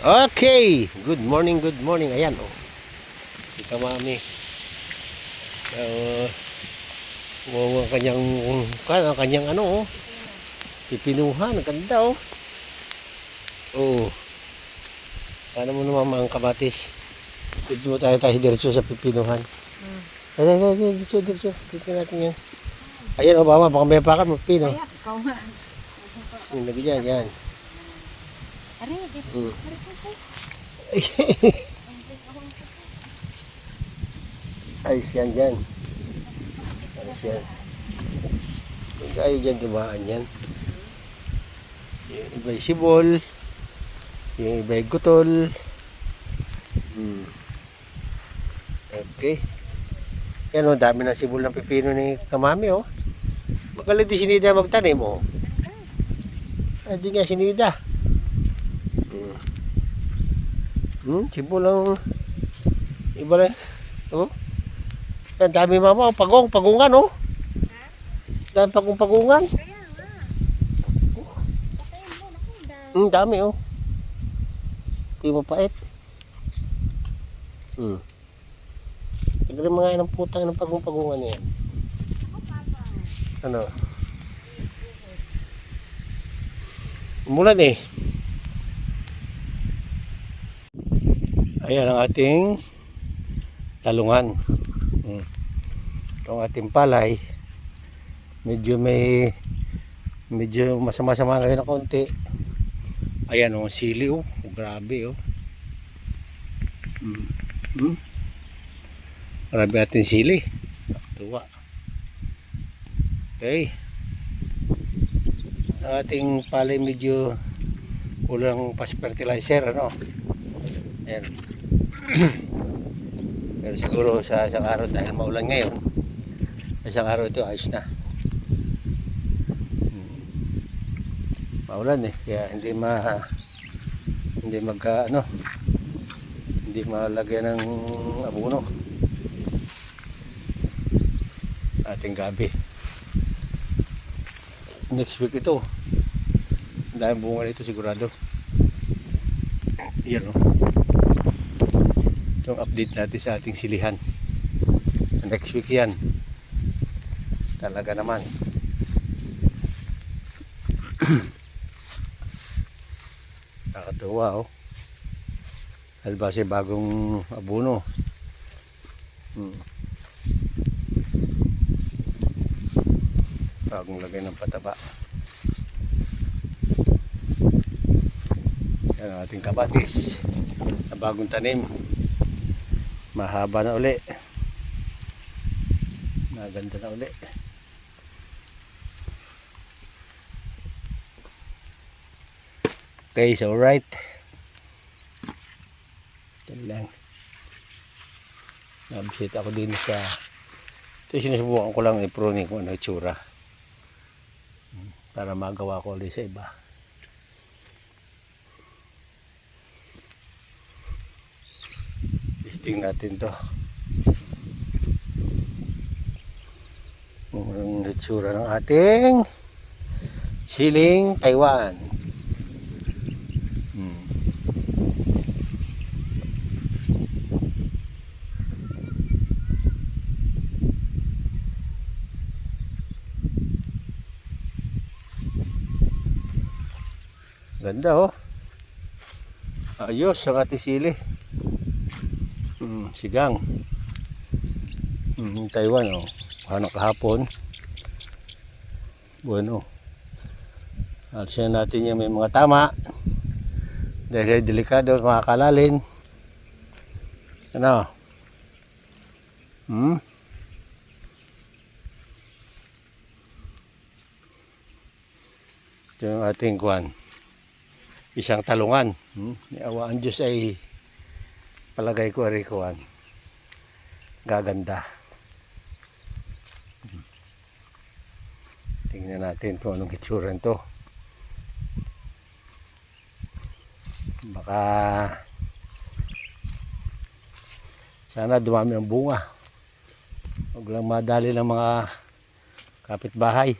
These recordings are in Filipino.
Okay, good morning, good morning. Ayan, oh. Si Kamami. Uh, wow, ang kanyang, kan, ang kanyang ano, oh. Pipinuhan, ang ganda, oh. Oh. Paano mo naman mga kamatis? Dito mo tayo tayo diretso sa pipinuhan. Ay, ay, ay, ay, diretso, diretso. Dito natin yan. Ayan, oh, baka, baka may pakan mo, pino. Kaya, ikaw nga. Yung lagi dyan, yan. Are. Mm. Ayos yan dyan. Ayos yan. Huwag tayo dyan dumaan yan. Yung iba'y sibol. Yung iba'y gutol. Hmm. Okay. Yan o, dami ng sibol ng pipino ni Kamami o. Magaling di sinida magtanim o. Ah, di nga sinida. Hmm. Hmm, sibol ang iba rin. Oh. Ang dami mama, oh, pagong, pagungan oh. Dami pagong pagungan. Kaya nga. Patayin mo, naku, dahil. Hmm, dami oh. Hindi mo pait. Hmm. Tignan mga yan ang putang ng pagong pagungan niya. Ano? Umulan eh. Ayan ang ating talungan. Hmm. Itong ating palay. Medyo may medyo masama-sama kayo na konti. Ayan oh, sili oh. Grabe oh. Hmm. Hmm. Marami natin sili. Tuwa. Okay. Ang ating palay medyo kulang pa sa fertilizer ano. Ayan. Pero siguro sa isang araw dahil maulan ngayon, sa isang araw ito ayos na. Hmm. Maulan eh, kaya hindi ma hindi magka ano hindi malagyan ng abono. Ating gabi. Next week ito. Dahil bunga nito sigurado. Yan o itong update natin sa ating silihan. Next week yan. Talaga naman. Nakatuwa oh. Dahil base bagong abono? Hmm. bagong lagay ng pataba. Yan ang ating kabatis na bagong tanim mahaba na uli. Maganda na uli. Okay so right. Ito lang. Nabisit ako din sa ito sinusubukan ko lang i-pruning kung ano itsura. Para magawa ko ulit sa iba listing natin to ang itsura ng ating siling Taiwan hmm. Ganda oh. Ayos ang ating sili. Hmm, sigang. Hmm, Taiwan oh. Paano kahapon? Bueno. Alisin natin yung may mga tama. Dahil delikado mga kalalin. Ano? Hmm? Ito yung ating kwan isang talungan. Hmm? Awaan Diyos ay palagay ko ari kuan. Gaganda. Tingnan natin kung anong itsura to. Baka sana dumami ang bunga. Huwag lang madali ng mga kapitbahay.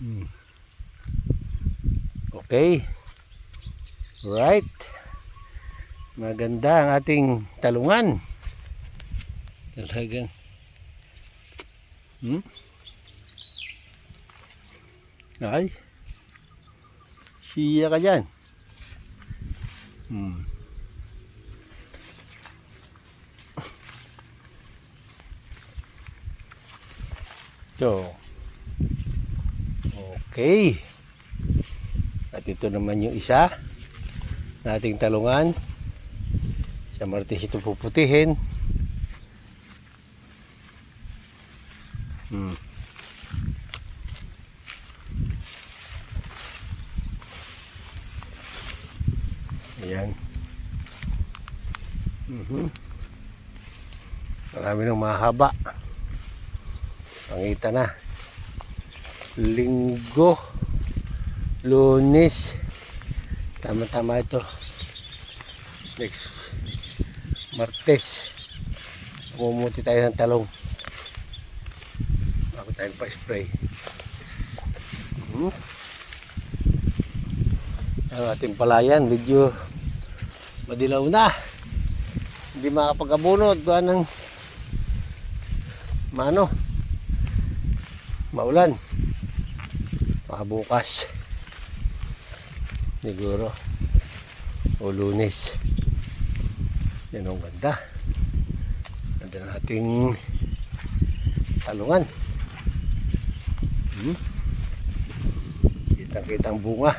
Hmm. Okay. Right. Maganda ang ating talungan. Talagang. Hmm? Ay. Siya ka dyan. Hmm. So. Okay. At ito naman yung isa nating talungan. Sa martis ito puputihin. Hmm. Ayan. Mhm. Marami ng mahaba. Pangita na. Linggo. Lunes. Tama-tama ito. Next. Martes. Mumuti tayo ng talong. Bago tayo pa-spray. Hmm. Ang ating palayan, medyo madilaw na. Hindi makapag-abunod. Gawa ng mano. Maulan. Makabukas. Siguro. O lunes. Yan ang ganda. Ganda ng ating talungan. Hmm? Kitang-kita ang bunga.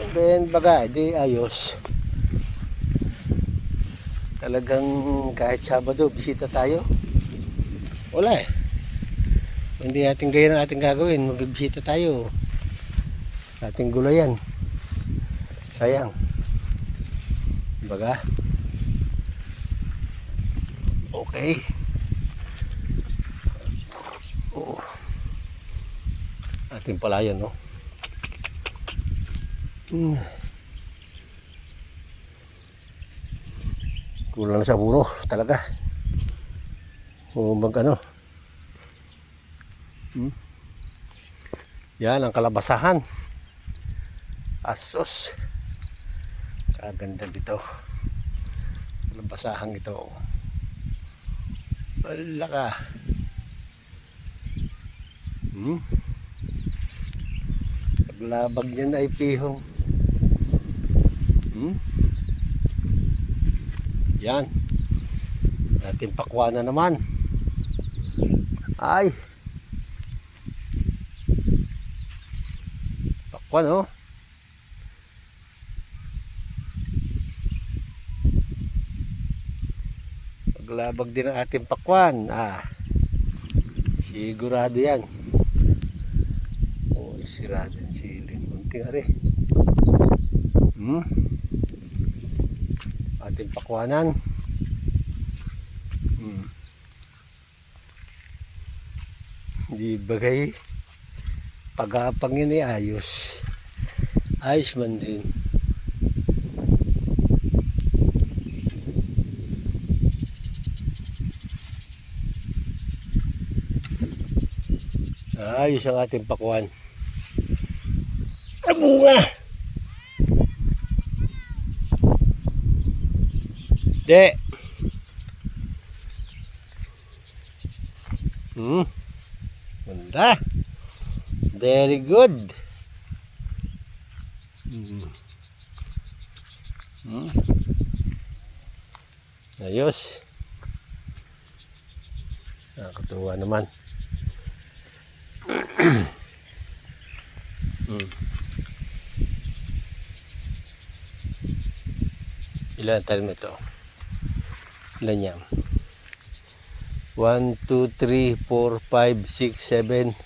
And then baga, di ayos. Talagang kahit Sabado, bisita tayo. Wala eh. Hindi natin gaya ng ating gagawin, magbibisita tayo. Ating gulayan. Sayang. Baga. Okay. Oo. Ating palayan, no? Hmm. Kulang sa buno, talaga. O mag ano. Hmm. Yan ang kalabasahan. Asos. Kaganda dito. Kalabasahan ito. Wala ka. Hmm. Paglabag niyan ay pihong. Hmm? Yan. Ating pakwa na naman. Ay. Pakwa no. Paglabag din ang ating pakwan. Ah. Sigurado yan. Oh, sirado yung siling. Kunting ari. Hmm? Ating pakwanan. Hmm. Di bagay pagapangin ni ayos. Ayos man din. Ayos ang ating pakwan. Ang bunga! De. Hmm. Ganda. Very good. Hmm. Hmm. Ayos. Nakakatuwa naman. hmm. Ilan tayo na ito? Ilan yan? 1, 2, 3, 4, 5, 6, 7,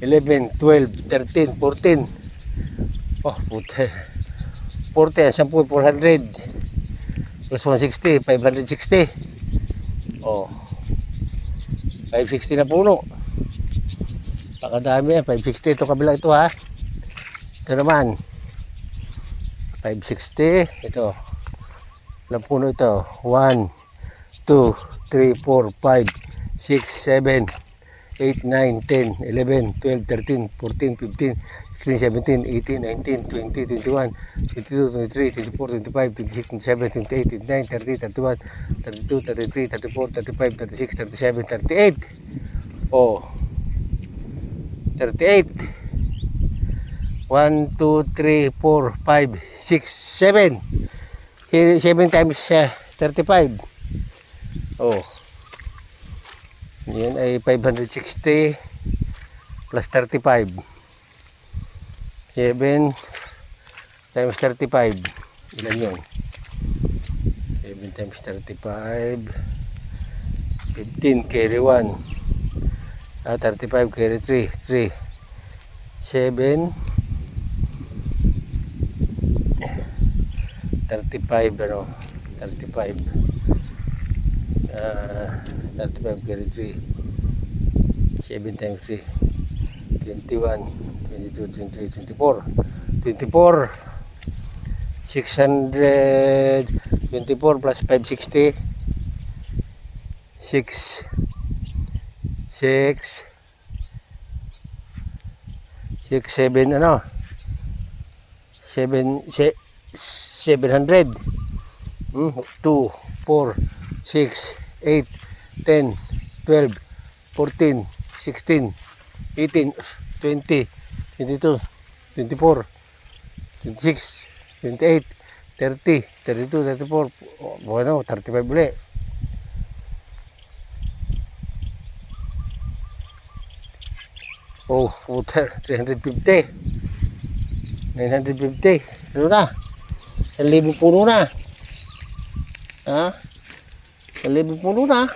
11, 12, 13, 14. Oh, puta. 40, 10, 400. Plus 160, 560. Oh. 560 na puno. Pakadami yan, 560. Ito kabila ito ha. Ito naman. 560. Ito. Ilang puno ito? 1, 2, 3, 4, 5, 6, 7, 8, 9, 10, 11, 12, 13, 14, 15, 16, 17, 18, 19, 20, 21, 22, 23, 24, 25, 26, 27, 28, 29, 30, 31, 32, 33, 34, 35, 36, 37, 38. Oh. 38. 1, 2, 3, 4, 5, 6, 7. 7 times uh, 35. Oh. Yan ay 560 plus 35. 7 times 35. Ilan yun? 7 times 35. 15 carry 1. Ah, 35 carry 3. 3. 7. 35 ano 35 ah 35 carry 3 7 times 3 21 22 23 24 24 600 24 plus 560 6 6 6 7 ano? 7 700 Hmm, 2, 4, 6, 8, 10, 12, 14, 16, 18, 20, 22, 24, 26, 28, 30, 32, 34, oh, bueno, 35 uli. Oh, puta, 350. 950. Ano na? 1,000 puno na. Ha? 1,000 puno na.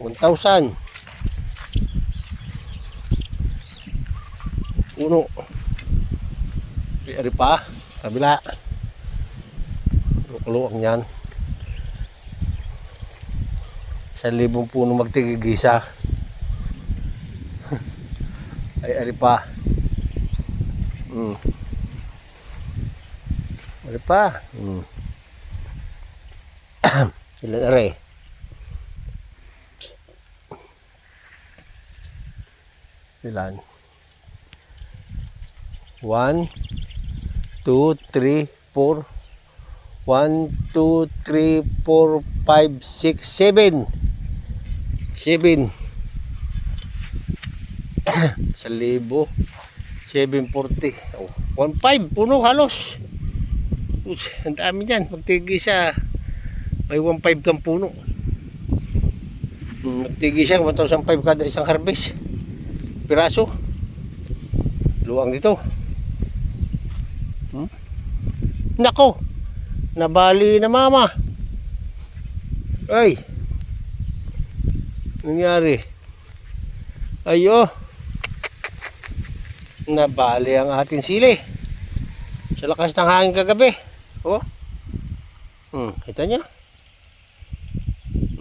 1,000. Puno. Ari pa. Kabila. Lukulo ang yan. 1,000 puno magtigigisa. Ay, ari pa. Mm. Ari pa. Mm. Ilan are? Ilan? One, two, three, four. One, two, three, four, five, six, seven. Seven. Sa libo. 740. Oh, 1.5. Puno halos. Us, ang dami dyan. Magtigi. May 1.5 kang puno. Mm, Magtigi siya. 1,500 kada isang harvest. Piraso. Luwang dito. Hmm? Nako. Nabali na mama. Ay. Nangyari. Ayo. Nabali ang ating sili. Sa lakas ng hangin kagabi. Oh. Hmm, kita nyo?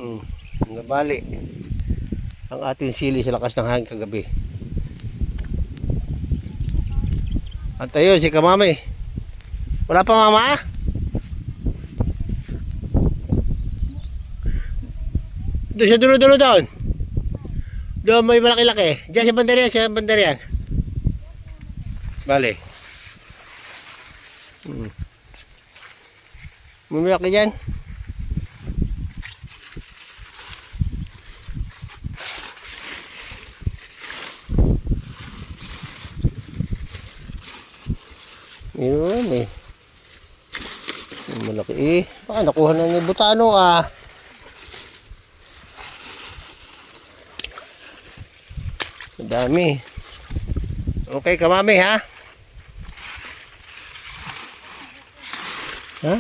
Hmm, nabali. Ang ating sili sa lakas ng hangin kagabi. At ayun, si Kamami. Wala pa mama? Doon sa dulo-dulo doon. Doon may malaki-laki. Diyan sa bandarian, sa bandarian. Bale. Hmm. Mumilak ka dyan. Yun eh. Malaki eh. Baka nakuha na ni Butano ah. Ang dami. Okay, kamami ha. Ha?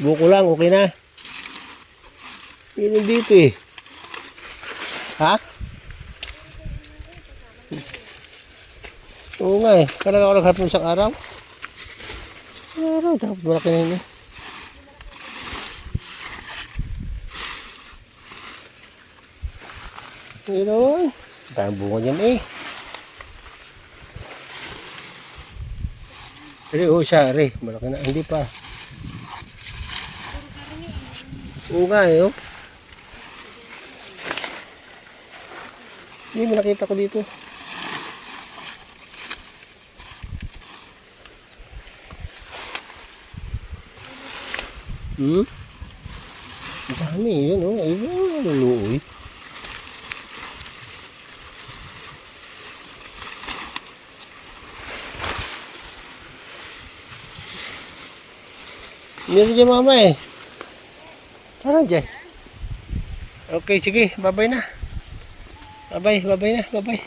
Buko lang, okay na. Yun dito eh. Ha? Oo nga eh. Talaga ako naghanap ng isang araw. Araw, dapat malaki na yun eh. Ayun. Dahil bunga niyan eh. Pero oh, siya, re. Malaki na. Hindi pa. Oo nga eh, oh. Hindi mo nakita ko dito. Hmm? Dami, yun oh. Ayun, luluoy. Meron dyan mama eh. Parang dyan. Okay, sige. Babay na. Babay, babay na, babay.